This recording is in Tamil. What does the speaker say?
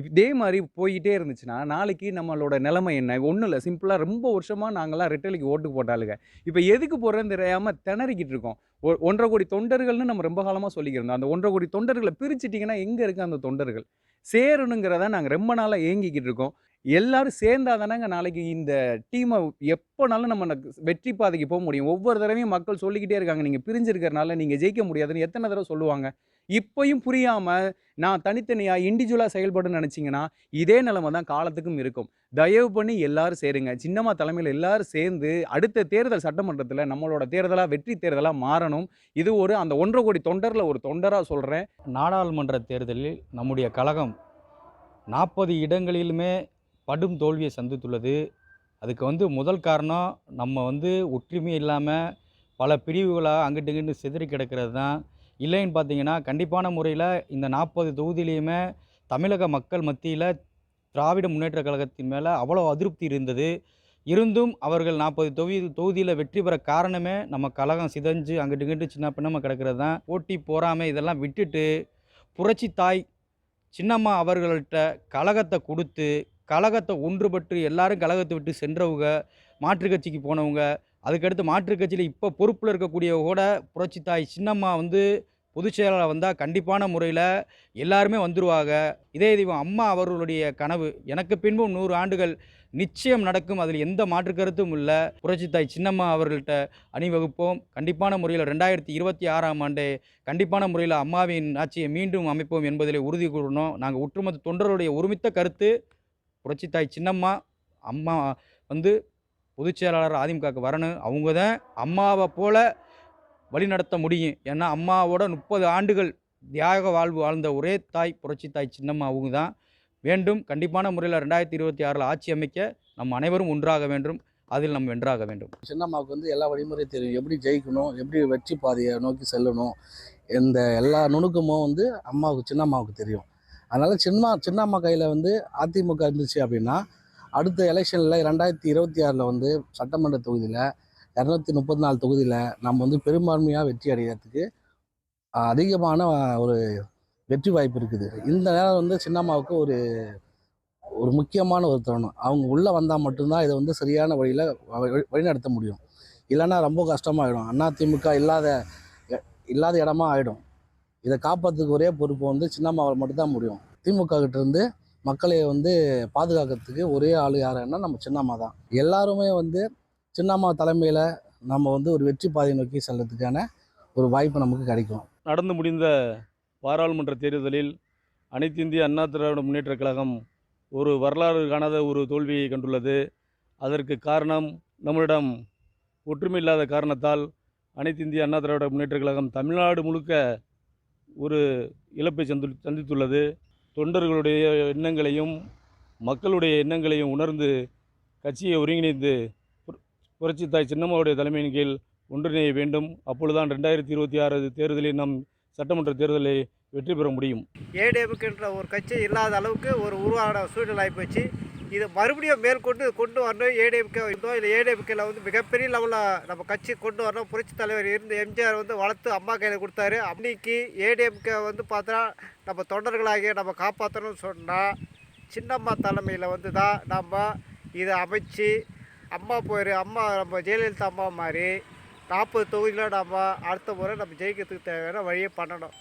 இதே மாதிரி போயிட்டே இருந்துச்சுன்னா நாளைக்கு நம்மளோட நிலைமை என்ன? ஒன்றும் இல்லை. சிம்பிளாக ரொம்ப வருஷமாக நாங்களாம் ரெட்டலைக்கு ஓட்டு போட்டாளுங்க. இப்போ எதுக்கு போடுறேன்னு தெரியாமல் திணறிக்கிட்டு இருக்கோம். ஒன்றரை கோடி தொண்டர்கள்னு நம்ம ரொம்ப காலமாக சொல்லிக்கிறோம் அந்த ஒன்றரை கோடி தொண்டர்களை பிரிச்சிட்டிங்கன்னா எங்கே இருக்குது அந்த தொண்டர்கள்? சேரணுங்கிறத நாங்கள் ரொம்ப நாளாக ஏங்கிக்கிட்டு இருக்கோம். எல்லாரும் சேர்ந்தா தானேங்க நாளைக்கு இந்த டீமை எப்போனாலும் நம்ம வெற்றி பாதைக்கு போக முடியும். ஒவ்வொரு தடவையும் மக்கள் சொல்லிக்கிட்டே இருக்காங்க. நீங்கள் பிரிஞ்சிருக்கிறனால நீங்கள் ஜெயிக்க முடியாதுன்னு எத்தனை தடவை சொல்லுவாங்க. இப்பையும் புரியாமல் நான் தனித்தனியாக இண்டிவிஜுவலாக செயல்படுன்னு நினச்சிங்கன்னா இதே நிலைமை தான் காலத்துக்கும் இருக்கும். தயவு பண்ணி எல்லாரும் சேருங்க. சின்னம்மா தலைமையில் எல்லாரும் சேர்ந்து அடுத்த தேர்தல் சட்டமன்றத்தில் நம்மளோட தேர்தலாக வெற்றி தேர்தலாக மாறணும். இது ஒரு அந்த ஒன்றரை கோடி தொண்டரில் ஒரு தொண்டராக சொல்கிறேன் நாடாளுமன்ற தேர்தலில் நம்முடைய கழகம் நாற்பது இடங்களிலுமே படும் தோல்வியை சந்தித்துள்ளது. அதுக்கு வந்து முதல் காரணம் நம்ம வந்து ஒற்றுமை இல்லாமல் பல பிரிவுகளாக அங்கிட்டு இங்கிட்டு சிதறி கிடக்கிறது தான். இல்லைன்னு பார்த்தீங்கன்னா கண்டிப்பான முறையில் இந்த நாற்பது தொகுதியிலையுமே தமிழக மக்கள் மத்தியில் திராவிட முன்னேற்ற கழகத்தின் மேலே அவ்வளோ அதிருப்தி இருந்தது. இருந்தும் அவர்கள் நாற்பது தொகுதி தொகுதியில் வெற்றி பெற காரணமே நம்ம கழகம் சிதஞ்சு அங்கிட்டு இங்கிட்டு சின்ன பின்னமாக கிடக்கிறது தான். போட்டி போகாமல் இதெல்லாம் விட்டுட்டு புரட்சி தாய் சின்னம்மா அவர்கள்ட்ட கழகத்தை கொடுத்து கழகத்தை ஒன்றுபட்டு எல்லாரும் கழகத்தை விட்டு சென்றவங்க மாற்றுக் கட்சிக்கு போனவங்க அதுக்கடுத்து மாற்றுக் கட்சியில் இப்போ பொறுப்பில் இருக்கக்கூடியவங்க கூட புரட்சித்தாய் சின்னம்மா வந்து பொதுச் செயலாளர் வந்தால் கண்டிப்பான முறையில் எல்லாருமே வந்துருவாங்க. இதே தெய்வம் அம்மா அவர்களுடைய கனவு. எனக்கு பின்பும் நூறு ஆண்டுகள் நிச்சயம் நடக்கும். அதில் எந்த மாற்று கருத்தும் இல்லை. புரட்சித்தாய் சின்னம்மா அவர்கள்ட்ட அணிவகுப்போம் கண்டிப்பான முறையில் ரெண்டாயிரத்தி இருபத்தி ஆறாம் ஆண்டு கண்டிப்பான முறையில் அம்மாவின் ஆட்சியை மீண்டும் அமைப்போம் என்பதில் உறுதி கூறணும். நாங்கள் ஒற்றுமொத்த தொண்டருடைய ஒருமித்த கருத்து. புரட்சித்தாய் சின்னம்மா அம்மா வந்து பொதுச் செயலாளர் அதிமுகவுக்கு வரணும். அவங்க தான் அம்மாவை போல வழிநடத்த முடியும். ஏன்னா அம்மாவோட முப்பது ஆண்டுகள் தியாக வாழ்வு வாழ்ந்த ஒரே தாய் புரட்சி தாய் சின்னம்மா அவங்க தான் வேண்டும். கண்டிப்பான முறையில் ரெண்டாயிரத்தி இருபத்தி ஆறில் ஆட்சி அமைக்க நம் அனைவரும் ஒன்றாக வேண்டும். அதில் நாம் வென்றாக வேண்டும். சின்னம்மாவுக்கு வந்து எல்லா வழிமுறையும் தெரியும். எப்படி ஜெயிக்கணும் எப்படி வெற்றி பாதையை நோக்கி செல்லணும் இந்த எல்லா நுணுக்கமும் வந்து அம்மாவுக்கு சின்னம்மாவுக்கு தெரியும். அதனால் சின்ன சின்னம்மா கையில் வந்து அதிமுக இருந்துச்சு அப்படின்னா அடுத்த எலெக்ஷனில் ரெண்டாயிரத்தி இருபத்தி ஆறில் வந்து சட்டமன்ற தொகுதியில் இரநூத்தி முப்பத்தி நாலு தொகுதியில் நம்ம வந்து பெரும்பான்மையாக வெற்றி அடைகிறதுக்கு அதிகமான ஒரு வெற்றி வாய்ப்பு இருக்குது. இந்த நேரம் வந்து சின்னம்மாவுக்கு ஒரு ஒரு முக்கியமான ஒரு தருணம். அவங்க உள்ளே வந்தால் மட்டும்தான் இதை வந்து சரியான வழியில் வழிநடத்த முடியும். இல்லைன்னா ரொம்ப கஷ்டமாகிடும் அதிமுக இல்லாத இல்லாத இடமா ஆகிடும் இதை காப்பாற்றுறதுக்கு ஒரே பொறுப்பு வந்து சின்னம்மாவால் மட்டும்தான் முடியும். திமுக கிட்ட இருந்து மக்களை வந்து பாதுகாக்கிறதுக்கு ஒரே ஆள் யாருன்னா நம்ம சின்னம்மா தான். எல்லாருமே வந்து சின்னம்மா தலைமையில் நம்ம வந்து ஒரு வெற்றி பாதையை நோக்கி செல்றதுக்கான ஒரு வாய்ப்பு நமக்கு கிடைக்கும். நடந்து முடிந்த பாராளுமன்ற தேர்தலில் அனைத்து இந்திய அண்ணா திராவிட முன்னேற்றக் கழகம் ஒரு வரலாறு காணாத ஒரு தோல்வியை கண்டுள்ளது. அதற்கு காரணம் நம்மளிடம் ஒற்றுமை இல்லாத காரணத்தால் அனைத்து இந்திய அண்ணா திராவிட முன்னேற்றக் கழகம் தமிழ்நாடு முழுக்க ஒரு இழப்பை சந்து சந்தித்துள்ளது. தொண்டர்களுடைய எண்ணங்களையும் மக்களுடைய எண்ணங்களையும் உணர்ந்து கட்சியை ஒருங்கிணைந்து புரட்சி தாய் சின்னம்மாவுடைய தலைமையின் கீழ் ஒன்றிணைய வேண்டும். அப்பொழுதுதான் ரெண்டாயிரத்தி இருபத்தி ஆறு தேர்தலில் நாம் சட்டமன்ற தேர்தலை வெற்றி பெற முடியும். ஏடிஎம்கேன்ற ஒரு கட்சி இல்லாத அளவுக்கு ஒரு உருவான சூழ்நிலை ஆகிப்போச்சு. இதை மறுபடியும் மேற்கொண்டு கொண்டு வரணும் ஏடிஎம்கே இருந்தோம். இல்லை ஏடிஎம்கேல வந்து மிகப்பெரிய லெவலில் நம்ம கட்சி கொண்டு வரணும். புரட்சி தலைவர் இருந்து எம்ஜிஆர் வந்து வளர்த்து அம்மா கையில் கொடுத்தாரு. அன்னைக்கு ஏடிஎம்கே வந்து பார்த்தா நம்ம தொண்டர்களாகிய நம்ம காப்பாற்றணும்னு சொன்னால் சின்னம்மா தலைமையில் வந்து தான் நம்ம இதை அமைச்சு அம்மா போயிரு அம்மா நம்ம ஜெயலலிதா அம்மா மாதிரி நாற்பது தொகுதியில் நம்ம அடுத்த முறை நம்ம ஜெயிக்கிறதுக்கு தேவையான வழியை பண்ணணும்.